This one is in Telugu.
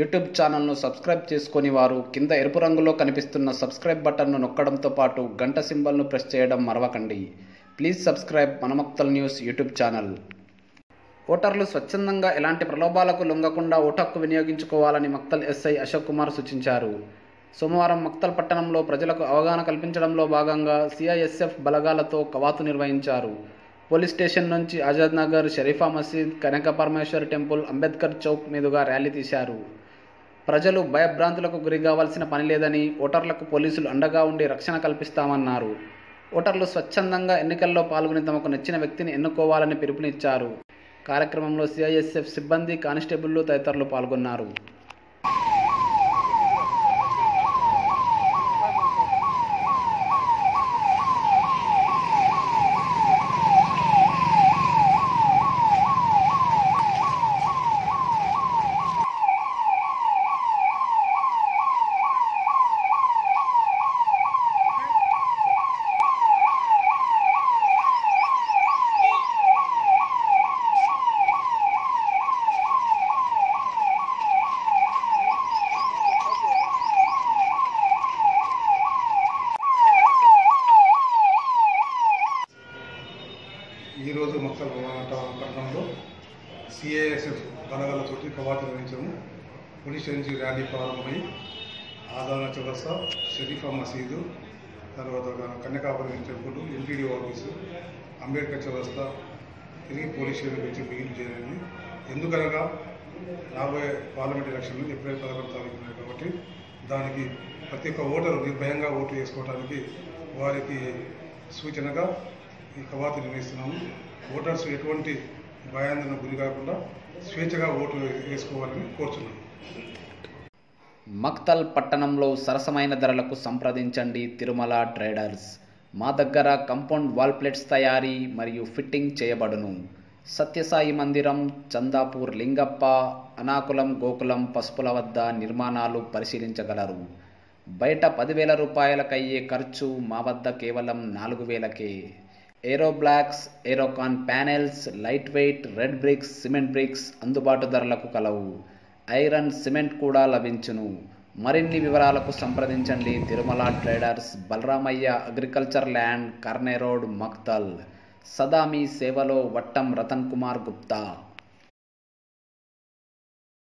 యూట్యూబ్ ఛానల్ను సబ్స్క్రైబ్ చేసుకొని వారు కింద ఎరుపు రంగులో కనిపిస్తున్న సబ్స్క్రైబ్ బటన్ను నొక్కడంతో పాటు గంట సింబల్ను ప్రెస్ చేయడం మరవకండి. Please subscribe Manamakthal news YouTube channel. ఓటర్లు స్వచ్ఛందంగా ఎలాంటి ప్రలోభాలకు లొంగకుండా ఓటు వినియోగించుకోవాలని మక్తల్ ఎస్ఐ అశోక్ కుమార్ సూచించారు. సోమవారం మక్తల్ పట్టణంలో ప్రజలకు అవగాహన కల్పించడంలో భాగంగా సిఐఎస్ఎఫ్ బలగాలతో కవాతు నిర్వహించారు. పోలీస్ స్టేషన్ నుంచి ఆజాద్ నగర్ షరీఫా మసీద్ కనక పరమేశ్వర్ టెంపుల్ అంబేద్కర్ చౌక్ మీదుగా ర్యాలీ తీశారు. ప్రజలు భయభ్రాంతులకు గురి కావాల్సిన పని లేదని ఓటర్లకు పోలీసులు అండగా ఉండి రక్షణ కల్పిస్తామన్నారు. ఓటర్లు స్వచ్ఛందంగా ఎన్నికల్లో పాల్గొని తమకు నచ్చిన వ్యక్తిని ఎన్నుకోవాలని పిలుపునిచ్చారు. కార్యక్రమంలో సిఐఎస్ఎఫ్ సిబ్బంది కానిస్టేబుళ్ళు తదితరులు పాల్గొన్నారు. ఈరోజు మొక్కల పట్టణంలో సిఐఎస్ఎఫ్ బలగాలతోటి కవాతు నిర్వహించాము పోలీస్ నుంచి ర్యాలీ ప్రారంభమై ఆదాన చౌరస్తా షరీఫా మసీదు తర్వాత Kanyakapuram temple MPD office Ambedkar చౌరస్తా తిరిగి పోలీస్ స్టేషన్ వచ్చి బిగిన్ చేయాలి ఎందుకనగా రాబోయే పార్లమెంట్ ఎలక్షన్లు ఏప్రిల్ పదకొండు తారీఖు ఉన్నాయి కాబట్టి దానికి ప్రతి ఒక్క ఓటరు నిర్భయంగా ఓటు వేసుకోవడానికి వారికి సూచనగా ఈ కవాతు నిర్వహిస్తున్నాము ఓటర్స్ ఎటువంటి భయాందోళన గురి కాకుండా స్వేచ్ఛగా ఓట్లు వేసుకోవాలని కోరుతున్నాము మక్తల్ పట్టణంలో సరసమైన ధరలకు సంప్రదించండి తిరుమల ట్రేడర్స్. మా దగ్గర కంపౌండ్ వాల్ ప్లేట్స్ తయారీ మరియు ఫిట్టింగ్ చేయబడును. సత్యసాయి మందిరం చందాపూర్ లింగప్ప అనాకులం గోకులం పసుపుల వద్ద నిర్మాణాలు పరిశీలించగలరు. బయట పదివేల రూపాయలకయ్యే ఖర్చు మా వద్ద కేవలం నాలుగు వేలకే. Aero blocks Aerocon panels light weight red bricks cement bricks అందుబాటు ధరలకు కలవు. ఐరన్ సిమెంట్ కూడా లభించును. మరిన్ని వివరాలకు సంప్రదించండి. Tirumala traders Balaramaiah agriculture land Karne road Makthal. సదా మీ సేవలో వట్టం రతన్ కుమార్ గుప్తా.